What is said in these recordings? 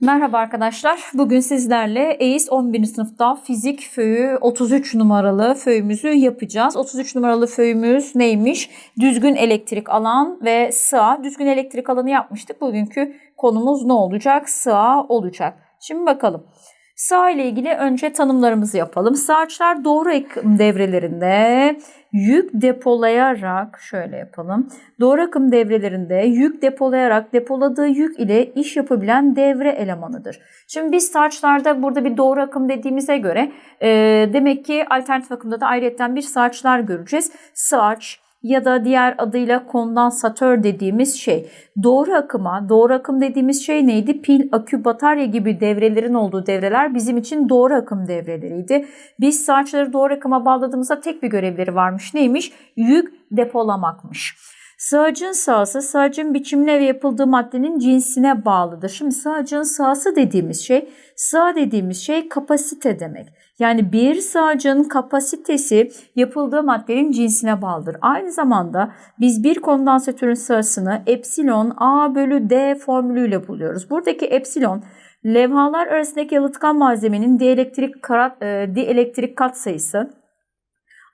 Merhaba arkadaşlar. Bugün sizlerle EİS 11. sınıfta fizik föyü 33 numaralı föyümüzü yapacağız. 33 numaralı föyümüz neymiş? Düzgün elektrik alan ve sığa. Düzgün elektrik alanı yapmıştık. Bugünkü konumuz ne olacak? Sığa olacak. Şimdi bakalım. Sağ ile ilgili önce tanımlarımızı yapalım. Sağaçlar doğru akım devrelerinde yük depolayarak şöyle yapalım. Doğru akım devrelerinde yük depolayarak depoladığı yük ile iş yapabilen devre elemanıdır. Şimdi biz saçlarda burada bir doğru akım dediğimize göre e, demek ki alternatif akımda da ayrıyetten bir saçlar göreceğiz. Saç, ya da diğer adıyla kondansatör dediğimiz şey. Doğru akıma, doğru akım dediğimiz şey neydi? Pil, akü, batarya gibi devrelerin olduğu devreler bizim için doğru akım devreleriydi. Biz saçları doğru akıma bağladığımızda tek bir görevleri varmış. Neymiş? Yük depolamakmış. Sığacın sahası sığacın biçimine ve yapıldığı maddenin cinsine bağlıdır. Şimdi sığacın sahası dediğimiz şey, sığ dediğimiz şey kapasite demek. Yani bir sağcın kapasitesi yapıldığı maddenin cinsine bağlıdır. Aynı zamanda biz bir kondansatörün sırasını epsilon A bölü D formülüyle buluyoruz. Buradaki epsilon levhalar arasındaki yalıtkan malzemenin dielektrik, karat, e, dielektrik kat sayısı.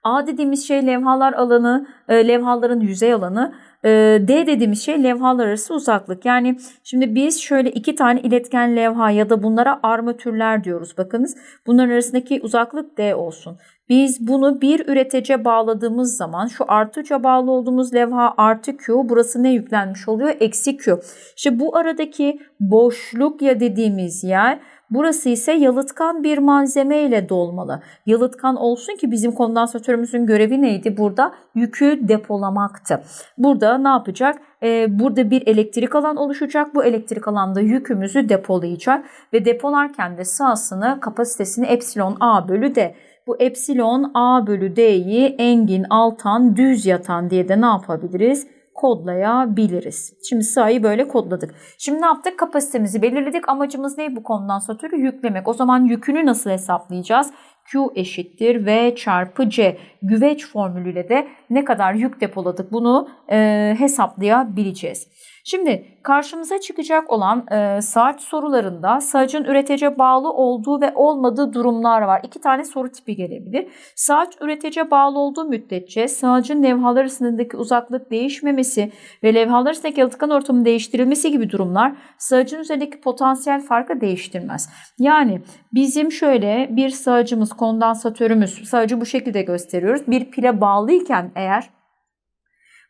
A dediğimiz şey levhalar alanı, e, levhaların yüzey alanı. E, D dediğimiz şey levhalar arası uzaklık. Yani şimdi biz şöyle iki tane iletken levha ya da bunlara armatürler diyoruz. Bakınız bunların arasındaki uzaklık D olsun. Biz bunu bir üretece bağladığımız zaman şu artı 3'e bağlı olduğumuz levha artı Q burası ne yüklenmiş oluyor? Eksi Q. İşte bu aradaki boşluk ya dediğimiz yer Burası ise yalıtkan bir malzeme ile dolmalı. Yalıtkan olsun ki bizim kondansatörümüzün görevi neydi? Burada yükü depolamaktı. Burada ne yapacak? Ee, burada bir elektrik alan oluşacak. Bu elektrik alanda yükümüzü depolayacak ve depolarken de sahasını kapasitesini epsilon A bölü D. Bu epsilon A bölü D'yi engin, altan, düz yatan diye de ne yapabiliriz? Kodlayabiliriz. Şimdi sırayı böyle kodladık. Şimdi ne yaptık? Kapasitemizi belirledik. Amacımız ne bu kondansatörü? Yüklemek. O zaman yükünü nasıl hesaplayacağız? Q eşittir V çarpı C. Güveç formülüyle de ne kadar yük depoladık bunu e, hesaplayabileceğiz. Şimdi karşımıza çıkacak olan e, saat sorularında sağacın üretece bağlı olduğu ve olmadığı durumlar var. İki tane soru tipi gelebilir. Saat üretece bağlı olduğu müddetçe sağacın levhalar arasındaki uzaklık değişmemesi ve levhalar arasındaki yalıtkan ortamın değiştirilmesi gibi durumlar sağacın üzerindeki potansiyel farkı değiştirmez. Yani bizim şöyle bir sağacımız, kondansatörümüz, sağacı bu şekilde gösteriyoruz. Bir pile bağlıyken eğer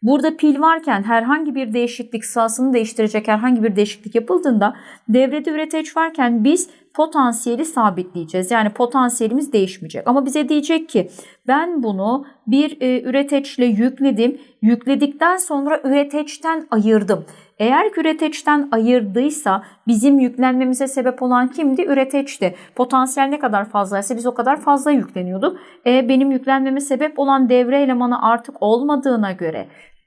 Burada pil varken herhangi bir değişiklik sahasını değiştirecek herhangi bir değişiklik yapıldığında devrede üreteç varken biz potansiyeli sabitleyeceğiz. Yani potansiyelimiz değişmeyecek. Ama bize diyecek ki ben bunu bir e, üreteçle yükledim. Yükledikten sonra üreteçten ayırdım. Eğer üreteçten ayırdıysa bizim yüklenmemize sebep olan kimdi? Üreteçti. Potansiyel ne kadar fazlaysa biz o kadar fazla yükleniyorduk. E, benim yüklenmeme sebep olan devre elemanı artık olmadığına göre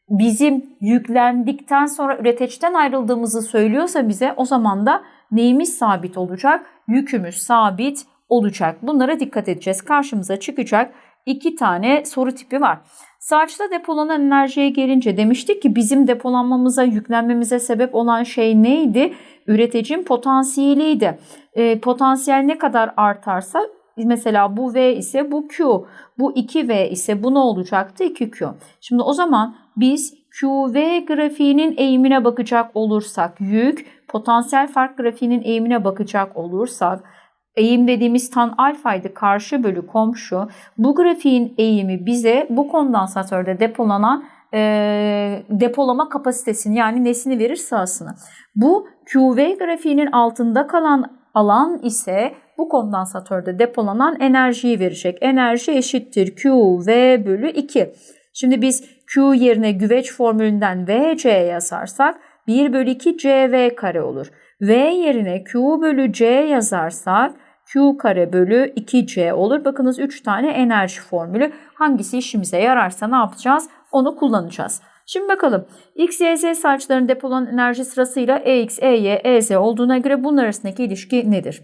bizim yüklendikten sonra üreteçten ayrıldığımızı söylüyorsa bize o zaman da neyimiz sabit olacak? Yükümüz sabit olacak. Bunlara dikkat edeceğiz. Karşımıza çıkacak iki tane soru tipi var. Saçta depolanan enerjiye gelince demiştik ki bizim depolanmamıza, yüklenmemize sebep olan şey neydi? Üreticinin potansiyeliydi. E, potansiyel ne kadar artarsa mesela bu V ise bu Q, bu 2V ise bu ne olacaktı? 2Q. Şimdi o zaman biz QV grafiğinin eğimine bakacak olursak yük, potansiyel fark grafiğinin eğimine bakacak olursak eğim dediğimiz tan alfaydı karşı bölü komşu. Bu grafiğin eğimi bize bu kondansatörde depolanan e, depolama kapasitesini yani nesini verir sahasını. Bu QV grafiğinin altında kalan alan ise bu kondansatörde depolanan enerjiyi verecek. Enerji eşittir QV bölü 2. Şimdi biz Q yerine güveç formülünden VC yazarsak 1 bölü 2 CV kare olur. V yerine Q bölü C yazarsak Q kare bölü 2C olur. Bakınız 3 tane enerji formülü. Hangisi işimize yararsa ne yapacağız? Onu kullanacağız. Şimdi bakalım. X, Y, Z saçlarının depolanan enerji sırasıyla EX, EY, EZ olduğuna göre bunlar arasındaki ilişki nedir?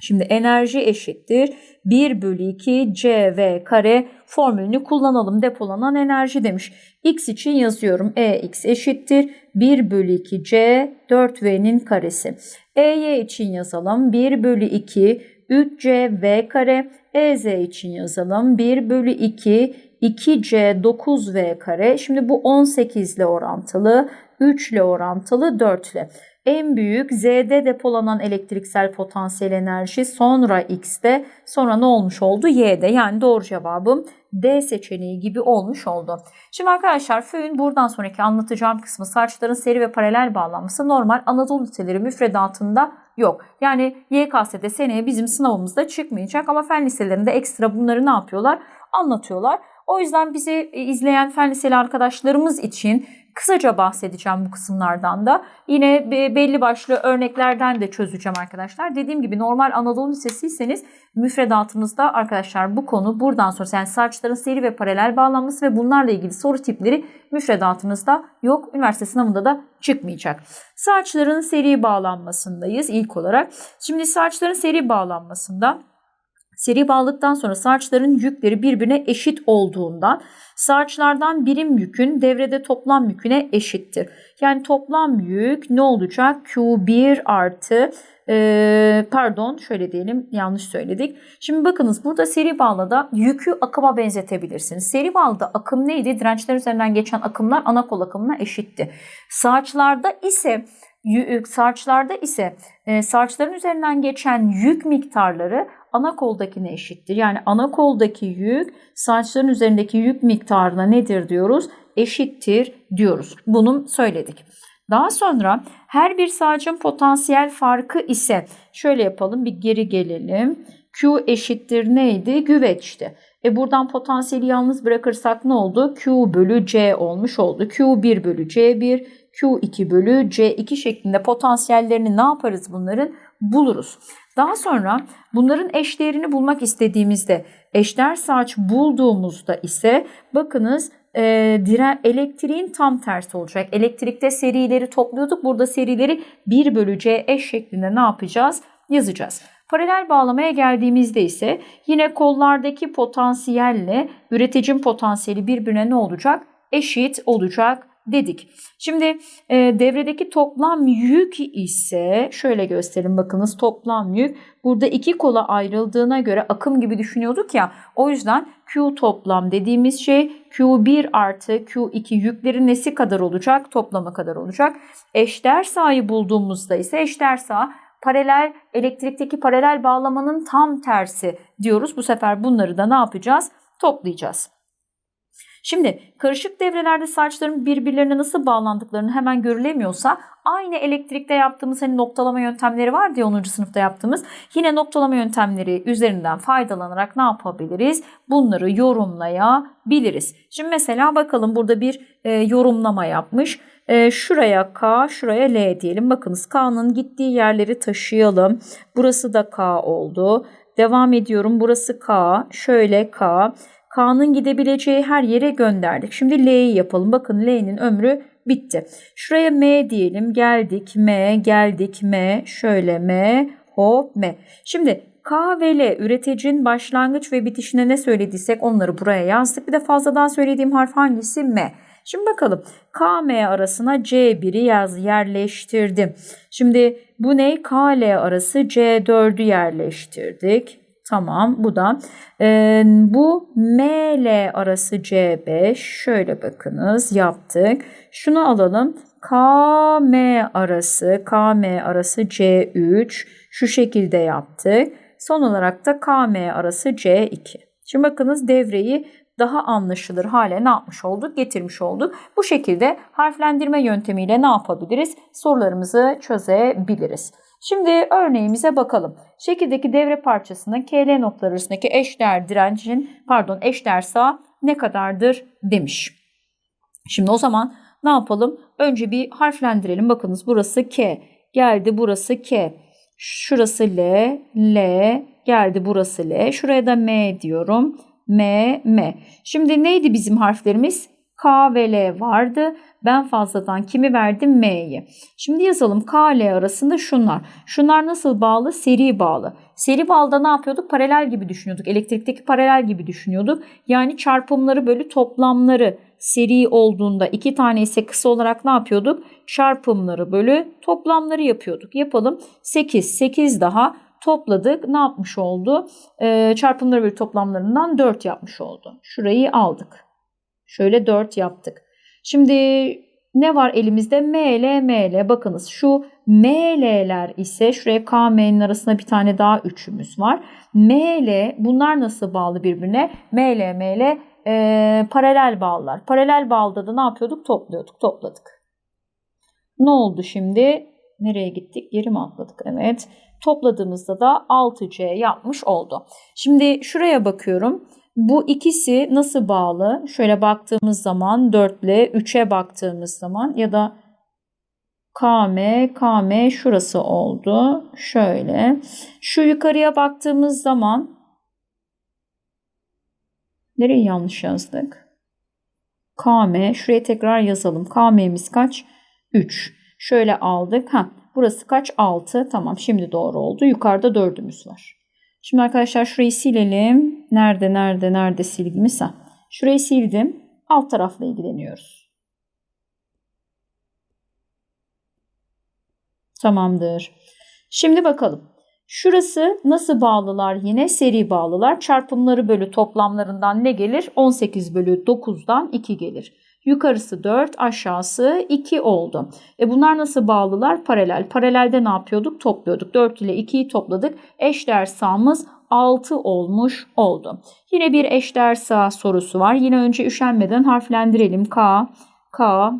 Şimdi enerji eşittir 1 bölü 2 CV kare formülünü kullanalım. Depolanan enerji demiş. X için yazıyorum. EX eşittir 1 bölü 2 C 4V'nin karesi. EY için yazalım. 1 bölü 2 3CV kare. EZ için yazalım. 1 bölü 2 2C 9V kare. Şimdi bu 18 ile orantılı. 3 ile orantılı 4 ile. En büyük Z'de depolanan elektriksel potansiyel enerji sonra X'te sonra ne olmuş oldu? Y'de yani doğru cevabım D seçeneği gibi olmuş oldu. Şimdi arkadaşlar föyün buradan sonraki anlatacağım kısmı saçların seri ve paralel bağlanması normal Anadolu liseleri müfredatında yok. Yani YKS'de seneye bizim sınavımızda çıkmayacak ama fen liselerinde ekstra bunları ne yapıyorlar? Anlatıyorlar. O yüzden bizi izleyen fen liseli arkadaşlarımız için Kısaca bahsedeceğim bu kısımlardan da. Yine belli başlı örneklerden de çözeceğim arkadaşlar. Dediğim gibi normal Anadolu Lisesiyseniz müfredatımızda arkadaşlar bu konu buradan sonra yani saçların seri ve paralel bağlanması ve bunlarla ilgili soru tipleri müfredatınızda yok. Üniversite sınavında da çıkmayacak. Saçların seri bağlanmasındayız ilk olarak. Şimdi saçların seri bağlanmasında Seri bağladıktan sonra sarçların yükleri birbirine eşit olduğundan sarçlardan birim yükün devrede toplam yüküne eşittir. Yani toplam yük ne olacak? Q1 artı e, pardon şöyle diyelim yanlış söyledik. Şimdi bakınız burada seri bağlada yükü akıma benzetebilirsiniz. Seri bağlıda akım neydi? Dirençler üzerinden geçen akımlar ana kol akımına eşitti. Sarçlarda ise sarçlarda ise sarçların üzerinden geçen yük miktarları ana koldakine eşittir. Yani ana koldaki yük saçların üzerindeki yük miktarına nedir diyoruz? Eşittir diyoruz. Bunu söyledik. Daha sonra her bir sağcın potansiyel farkı ise şöyle yapalım bir geri gelelim. Q eşittir neydi? Güveçti. E buradan potansiyeli yalnız bırakırsak ne oldu? Q bölü C olmuş oldu. Q1 bölü C1, Q2 bölü C2 şeklinde potansiyellerini ne yaparız bunların? Buluruz. Daha sonra bunların eşdeğerini bulmak istediğimizde eşdeğer saç bulduğumuzda ise bakınız e, diren, elektriğin tam tersi olacak. Elektrikte serileri topluyorduk. Burada serileri 1 bölü C eş şeklinde ne yapacağız? Yazacağız. Paralel bağlamaya geldiğimizde ise yine kollardaki potansiyelle üreticinin potansiyeli birbirine ne olacak? Eşit olacak dedik. Şimdi e, devredeki toplam yük ise şöyle gösterin bakınız toplam yük burada iki kola ayrıldığına göre akım gibi düşünüyorduk ya o yüzden Q toplam dediğimiz şey Q1 artı Q2 yüklerin nesi kadar olacak? Toplamı kadar olacak. Eşdeğer sahayı bulduğumuzda ise eşdeğer sağ paralel elektrikteki paralel bağlamanın tam tersi diyoruz. Bu sefer bunları da ne yapacağız? Toplayacağız. Şimdi karışık devrelerde saçların birbirlerine nasıl bağlandıklarını hemen görülemiyorsa aynı elektrikte yaptığımız hani noktalama yöntemleri var diye 10. sınıfta yaptığımız yine noktalama yöntemleri üzerinden faydalanarak ne yapabiliriz? Bunları yorumlayabiliriz. Şimdi mesela bakalım burada bir e, yorumlama yapmış. E, şuraya K, şuraya L diyelim. Bakınız K'nın gittiği yerleri taşıyalım. Burası da K oldu. Devam ediyorum. Burası K, şöyle K. K'nın gidebileceği her yere gönderdik. Şimdi L'yi yapalım. Bakın L'nin ömrü bitti. Şuraya M diyelim. Geldik M, geldik M, şöyle M, hop M. Şimdi K ve L üreticinin başlangıç ve bitişine ne söylediysek onları buraya yazdık. Bir de fazladan söylediğim harf hangisi? M. Şimdi bakalım K, M arasına C1'i yaz, yerleştirdim. Şimdi bu ne? K, L arası C4'ü yerleştirdik. Tamam bu da. E, bu M L arası C5 şöyle bakınız yaptık. Şunu alalım. K M arası K M arası C3 şu şekilde yaptık. Son olarak da K M arası C2. Şimdi bakınız devreyi daha anlaşılır hale ne yapmış olduk? Getirmiş olduk. Bu şekilde harflendirme yöntemiyle ne yapabiliriz? Sorularımızı çözebiliriz. Şimdi örneğimize bakalım. Şekildeki devre parçasının KL noktaları arasındaki eşdeğer direncin pardon eşdeğer sağ ne kadardır demiş. Şimdi o zaman ne yapalım? Önce bir harflendirelim. Bakınız burası K. Geldi burası K. Şurası L. L. Geldi burası L. Şuraya da M diyorum. M, M. Şimdi neydi bizim harflerimiz? K ve L vardı. Ben fazladan kimi verdim? M'yi. Şimdi yazalım K L arasında şunlar. Şunlar nasıl bağlı? Seri bağlı. Seri bağlıda ne yapıyorduk? Paralel gibi düşünüyorduk. Elektrikteki paralel gibi düşünüyorduk. Yani çarpımları bölü toplamları seri olduğunda iki tane ise kısa olarak ne yapıyorduk? Çarpımları bölü toplamları yapıyorduk. Yapalım. 8, 8 daha topladık. Ne yapmış oldu? Ee, çarpımları bölü toplamlarından 4 yapmış oldu. Şurayı aldık. Şöyle 4 yaptık. Şimdi ne var elimizde? ML, ML. Bakınız şu ML'ler ise şuraya KM'nin arasında bir tane daha üçümüz var. ML bunlar nasıl bağlı birbirine? ML, ML e, paralel bağlılar. Paralel bağlıda da ne yapıyorduk? Topluyorduk, topladık. Ne oldu şimdi? Nereye gittik? Geri mi atladık? Evet. Topladığımızda da 6C yapmış oldu. Şimdi şuraya bakıyorum. Bu ikisi nasıl bağlı? Şöyle baktığımız zaman 4 ile 3'e baktığımız zaman ya da KM, KM şurası oldu. Şöyle. Şu yukarıya baktığımız zaman Nereyi yanlış yazdık? KM. Şuraya tekrar yazalım. KM'miz kaç? 3. Şöyle aldık. Ha, burası kaç? 6. Tamam şimdi doğru oldu. Yukarıda 4'ümüz var. Şimdi arkadaşlar şurayı silelim. Nerede, nerede, nerede silgimiz? Ha. Şurayı sildim. Alt tarafla ilgileniyoruz. Tamamdır. Şimdi bakalım. Şurası nasıl bağlılar yine? Seri bağlılar. Çarpımları bölü toplamlarından ne gelir? 18 bölü 9'dan 2 gelir. Yukarısı 4, aşağısı 2 oldu. E bunlar nasıl bağlılar? Paralel. Paralelde ne yapıyorduk? Topluyorduk. 4 ile 2'yi topladık. Eşdeğer sağımız 6 olmuş oldu. Yine bir eşdeğer sağ sorusu var. Yine önce üşenmeden harflendirelim. K, K,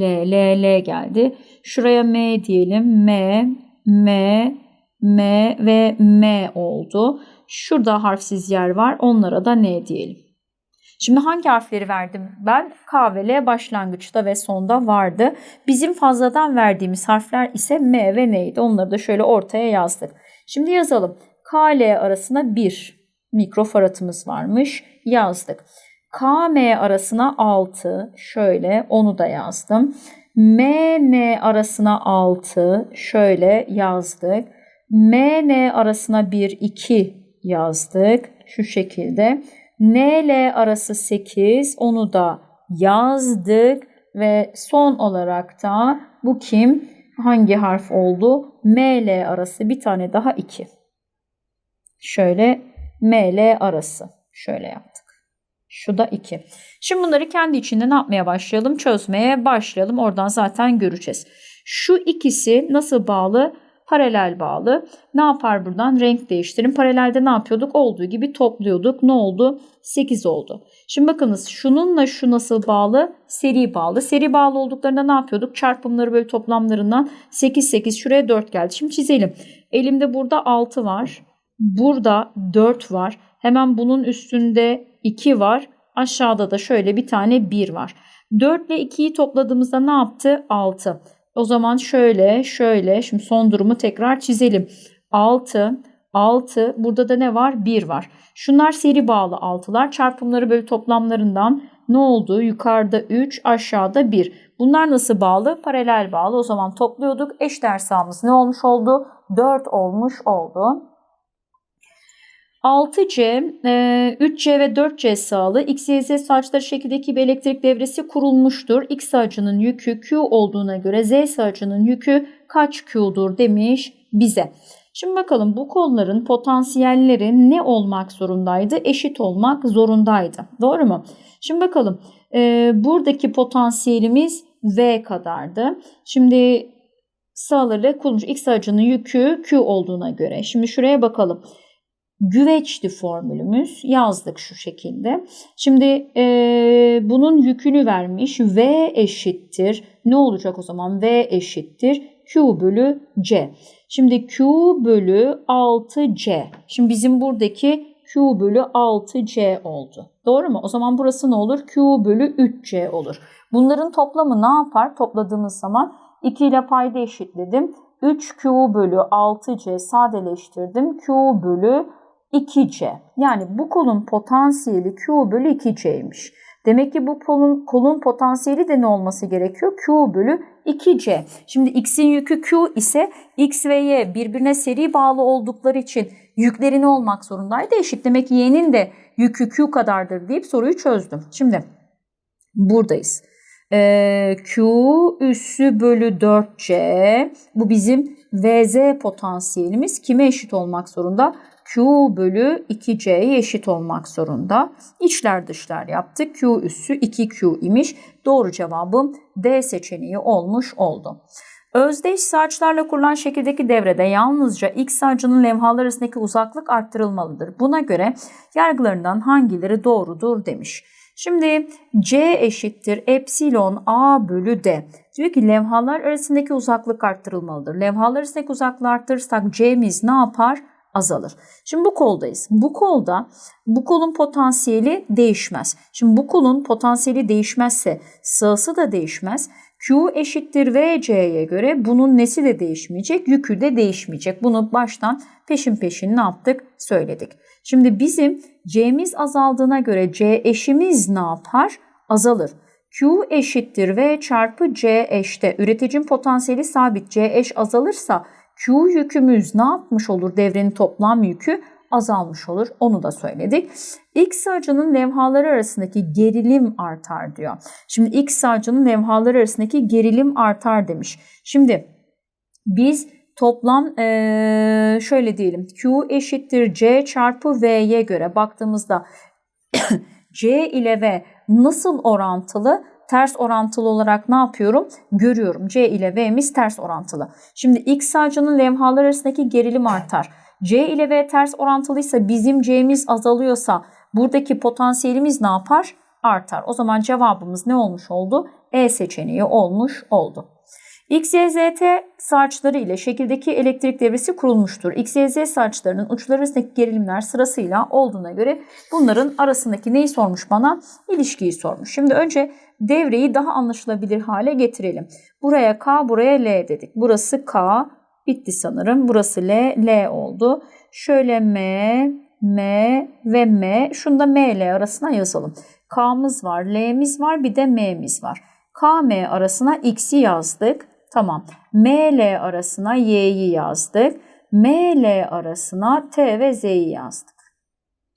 L, L, L geldi. Şuraya M diyelim. M, M, M ve M oldu. Şurada harfsiz yer var. Onlara da N diyelim. Şimdi hangi harfleri verdim ben? K ve L başlangıçta ve sonda vardı. Bizim fazladan verdiğimiz harfler ise M ve N'ydi. Onları da şöyle ortaya yazdık. Şimdi yazalım. K L arasına 1 mikrofaratımız varmış. Yazdık. K M arasına 6. Şöyle onu da yazdım. M N arasına 6. Şöyle yazdık. MN arasına 1, 2 yazdık. Şu şekilde. NL arası 8 onu da yazdık. Ve son olarak da bu kim? Hangi harf oldu? ML arası bir tane daha 2. Şöyle ML arası. Şöyle yaptık. Şu da 2. Şimdi bunları kendi içinde ne yapmaya başlayalım? Çözmeye başlayalım. Oradan zaten göreceğiz. Şu ikisi nasıl bağlı? Paralel bağlı. Ne yapar buradan? Renk değiştirin. Paralelde ne yapıyorduk? Olduğu gibi topluyorduk. Ne oldu? 8 oldu. Şimdi bakınız şununla şu nasıl bağlı? Seri bağlı. Seri bağlı olduklarında ne yapıyorduk? Çarpımları böyle toplamlarından 8 8 şuraya 4 geldi. Şimdi çizelim. Elimde burada 6 var. Burada 4 var. Hemen bunun üstünde 2 var. Aşağıda da şöyle bir tane 1 var. 4 ile 2'yi topladığımızda ne yaptı? 6. O zaman şöyle şöyle şimdi son durumu tekrar çizelim. 6 6 burada da ne var? 1 var. Şunlar seri bağlı 6'lar. Çarpımları bölü toplamlarından ne oldu? Yukarıda 3 aşağıda 1. Bunlar nasıl bağlı? Paralel bağlı. O zaman topluyorduk. Eşdeğer sağımız ne olmuş oldu? 4 olmuş oldu. 6C, 3C e, ve 4C sağlı X, Y, Z saçları şekildeki bir elektrik devresi kurulmuştur. X sağcının yükü Q olduğuna göre Z sağcının yükü kaç Q'dur demiş bize. Şimdi bakalım bu kolların potansiyelleri ne olmak zorundaydı? Eşit olmak zorundaydı. Doğru mu? Şimdi bakalım e, buradaki potansiyelimiz V kadardı. Şimdi sağları kurulmuş X aracının yükü Q olduğuna göre. Şimdi şuraya bakalım güveçti formülümüz. Yazdık şu şekilde. Şimdi e, bunun yükünü vermiş. V eşittir. Ne olacak o zaman? V eşittir. Q bölü C. Şimdi Q bölü 6C. Şimdi bizim buradaki Q bölü 6C oldu. Doğru mu? O zaman burası ne olur? Q bölü 3C olur. Bunların toplamı ne yapar? Topladığımız zaman 2 ile payda eşitledim. 3Q bölü 6C sadeleştirdim. Q bölü 2C. Yani bu kolun potansiyeli Q bölü 2C'ymiş. Demek ki bu kolun, kolun potansiyeli de ne olması gerekiyor? Q bölü 2C. Şimdi X'in yükü Q ise X ve Y birbirine seri bağlı oldukları için yükleri ne olmak zorundaydı? Eşit. Demek ki Y'nin de yükü Q kadardır deyip soruyu çözdüm. Şimdi buradayız. Ee, Q üssü bölü 4C bu bizim VZ potansiyelimiz kime eşit olmak zorunda? Q bölü 2C'ye eşit olmak zorunda. İçler dışlar yaptık. Q üssü 2Q imiş. Doğru cevabım D seçeneği olmuş oldu. Özdeş saçlarla kurulan şekildeki devrede yalnızca X sağcının levhalar arasındaki uzaklık arttırılmalıdır. Buna göre yargılarından hangileri doğrudur demiş. Şimdi C eşittir epsilon A bölü D. Diyor ki levhalar arasındaki uzaklık arttırılmalıdır. Levhalar arasındaki uzaklığı arttırırsak C'miz ne yapar? Azalır. Şimdi bu koldayız. Bu kolda bu kolun potansiyeli değişmez. Şimdi bu kolun potansiyeli değişmezse sağısı da değişmez. Q eşittir VC'ye göre bunun nesi de değişmeyecek, yükü de değişmeyecek. Bunu baştan peşin peşin ne yaptık? Söyledik. Şimdi bizim C'miz azaldığına göre C eşimiz ne yapar? Azalır. Q eşittir V çarpı C eşte. Üreticinin potansiyeli sabit. C eş azalırsa Q yükümüz ne yapmış olur? Devrenin toplam yükü azalmış olur. Onu da söyledik. X sağcının levhaları arasındaki gerilim artar diyor. Şimdi X sağcının levhaları arasındaki gerilim artar demiş. Şimdi biz toplam ee, şöyle diyelim Q eşittir C çarpı V'ye göre baktığımızda C ile V nasıl orantılı? Ters orantılı olarak ne yapıyorum? Görüyorum. C ile V'miz ters orantılı. Şimdi X sağcının levhalar arasındaki gerilim artar. C ile V ters orantılıysa bizim C'miz azalıyorsa buradaki potansiyelimiz ne yapar? Artar. O zaman cevabımız ne olmuş oldu? E seçeneği olmuş oldu. X, Y, Z, T saçları ile şekildeki elektrik devresi kurulmuştur. X, Y, Z saçlarının uçları arasındaki gerilimler sırasıyla olduğuna göre bunların arasındaki neyi sormuş bana? İlişkiyi sormuş. Şimdi önce devreyi daha anlaşılabilir hale getirelim. Buraya K, buraya L dedik. Burası K, bitti sanırım. Burası L, L oldu. Şöyle M, M ve M. Şunu da M, L arasına yazalım. K'mız var, L'miz var, bir de M'miz var. K, M arasına X'i yazdık. Tamam. M, L arasına Y'yi yazdık. M, L arasına T ve Z'yi yazdık.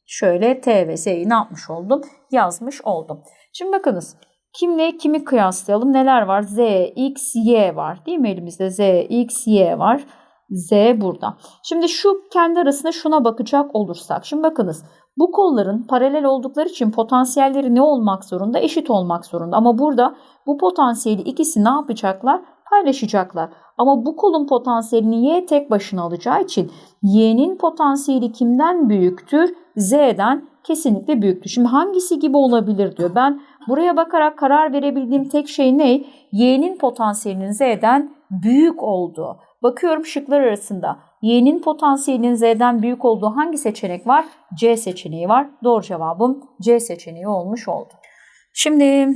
Şöyle T ve Z'yi ne yapmış oldum? Yazmış oldum. Şimdi bakınız Kimle kimi kıyaslayalım? Neler var? Z, X, Y var. Değil mi elimizde? Z, X, Y var. Z burada. Şimdi şu kendi arasında şuna bakacak olursak. Şimdi bakınız. Bu kolların paralel oldukları için potansiyelleri ne olmak zorunda? Eşit olmak zorunda. Ama burada bu potansiyeli ikisi ne yapacaklar? Paylaşacaklar. Ama bu kolun potansiyelini Y tek başına alacağı için Y'nin potansiyeli kimden büyüktür? Z'den kesinlikle büyüktür. Şimdi hangisi gibi olabilir diyor. Ben buraya bakarak karar verebildiğim tek şey ne? Y'nin potansiyelinin Z'den büyük olduğu. Bakıyorum şıklar arasında. Y'nin potansiyelinin Z'den büyük olduğu hangi seçenek var? C seçeneği var. Doğru cevabım C seçeneği olmuş oldu. Şimdi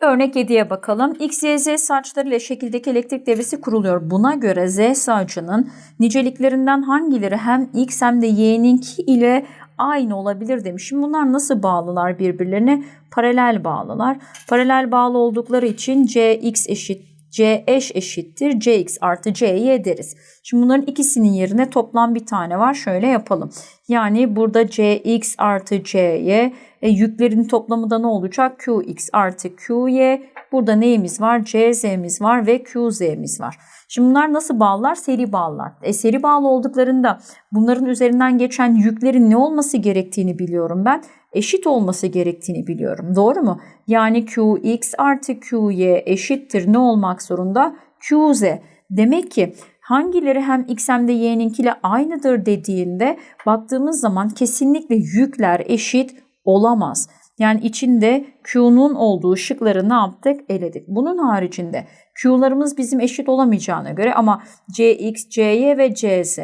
Örnek 7'ye bakalım. X, Y, Z saçları ile şekildeki elektrik devresi kuruluyor. Buna göre Z sağcının niceliklerinden hangileri hem X hem de Y'ninki ile aynı olabilir demiş. Şimdi bunlar nasıl bağlılar birbirlerine? Paralel bağlılar. Paralel bağlı oldukları için Cx eşit C eş eşittir Cx artı C'ye deriz. Şimdi bunların ikisinin yerine toplam bir tane var. Şöyle yapalım. Yani burada Cx artı C'ye e, yüklerin toplamı da ne olacak? Qx artı Qy. Burada neyimiz var? Cz'miz var ve Qz'miz var. Şimdi bunlar nasıl bağlılar? Seri bağlılar. E, seri bağlı olduklarında bunların üzerinden geçen yüklerin ne olması gerektiğini biliyorum ben. Eşit olması gerektiğini biliyorum. Doğru mu? Yani Qx artı Qy eşittir ne olmak zorunda? Qz. Demek ki hangileri hem x hem de y'ninkiyle aynıdır dediğinde baktığımız zaman kesinlikle yükler eşit olamaz. Yani içinde Q'nun olduğu şıkları ne yaptık? Eledik. Bunun haricinde Q'larımız bizim eşit olamayacağına göre ama Cx, Cy ve Cz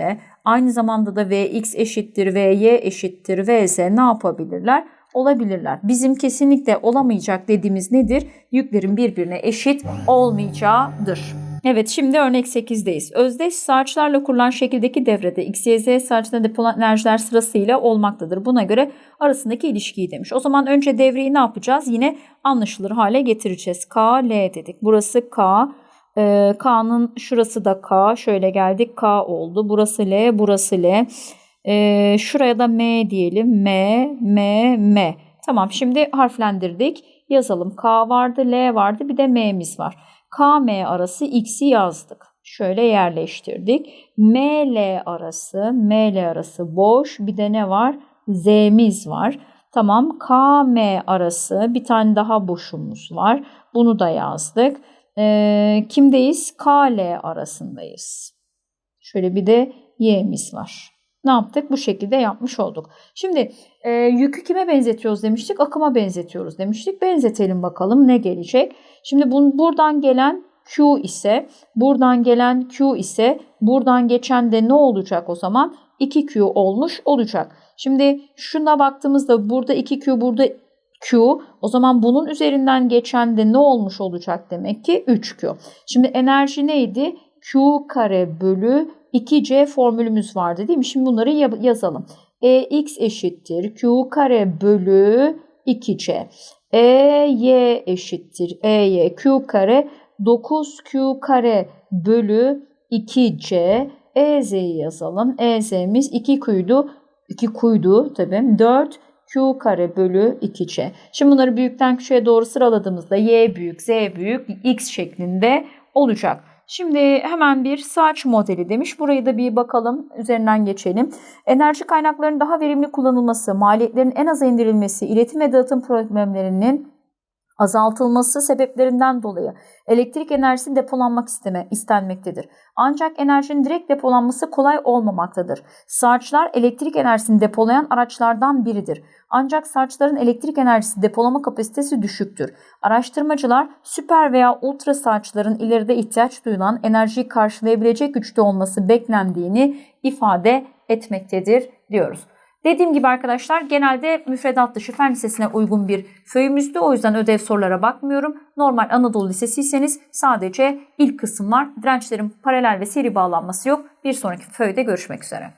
aynı zamanda da Vx eşittir, Vy eşittir, Vz ne yapabilirler? Olabilirler. Bizim kesinlikle olamayacak dediğimiz nedir? Yüklerin birbirine eşit olmayacağıdır. Evet şimdi örnek 8'deyiz. Özdeş saçlarla kurulan şekildeki devrede X, Y, Z saçlarında enerjiler sırasıyla olmaktadır. Buna göre arasındaki ilişkiyi demiş. O zaman önce devreyi ne yapacağız? Yine anlaşılır hale getireceğiz. K, L dedik. Burası K. Ee, K'nın şurası da K. Şöyle geldik. K oldu. Burası L, burası L. Ee, şuraya da M diyelim. M, M, M. Tamam şimdi harflendirdik. Yazalım. K vardı, L vardı. Bir de M'miz var. KM arası X'i yazdık. Şöyle yerleştirdik. ML arası, ML arası boş. Bir de ne var? Z'miz var. Tamam. KM arası bir tane daha boşumuz var. Bunu da yazdık. Ee, kimdeyiz? KL arasındayız. Şöyle bir de Y'miz var. Ne yaptık? Bu şekilde yapmış olduk. Şimdi e, yükü kime benzetiyoruz demiştik? Akıma benzetiyoruz demiştik. Benzetelim bakalım ne gelecek. Şimdi bun, buradan gelen Q ise, buradan gelen Q ise, buradan geçen de ne olacak o zaman? 2Q olmuş olacak. Şimdi şuna baktığımızda burada 2Q, burada Q. O zaman bunun üzerinden geçen de ne olmuş olacak demek ki 3Q. Şimdi enerji neydi? Q kare bölü 2C formülümüz vardı değil mi? Şimdi bunları yazalım. EX eşittir Q kare bölü 2C. EY eşittir EY Q kare 9Q kare bölü 2C. EZ'yi yazalım. EZ'miz 2 kuydu. 2 kuydu tabii. 4 Q kare bölü 2C. Şimdi bunları büyükten küçüğe doğru sıraladığımızda Y büyük, Z büyük, X şeklinde olacak. Şimdi hemen bir saç modeli demiş. Burayı da bir bakalım, üzerinden geçelim. Enerji kaynaklarının daha verimli kullanılması, maliyetlerin en aza indirilmesi, iletim ve dağıtım problemlerinin azaltılması sebeplerinden dolayı elektrik enerjisinin depolanmak isteme istenmektedir. Ancak enerjinin direkt depolanması kolay olmamaktadır. Saçlar elektrik enerjisini depolayan araçlardan biridir. Ancak saçların elektrik enerjisi depolama kapasitesi düşüktür. Araştırmacılar süper veya ultra saçların ileride ihtiyaç duyulan enerjiyi karşılayabilecek güçte olması beklendiğini ifade etmektedir diyoruz. Dediğim gibi arkadaşlar genelde müfredat dışı fen lisesine uygun bir föyümüzdü. O yüzden ödev sorulara bakmıyorum. Normal Anadolu Lisesiyseniz sadece ilk kısımlar dirençlerin paralel ve seri bağlanması yok. Bir sonraki föyde görüşmek üzere.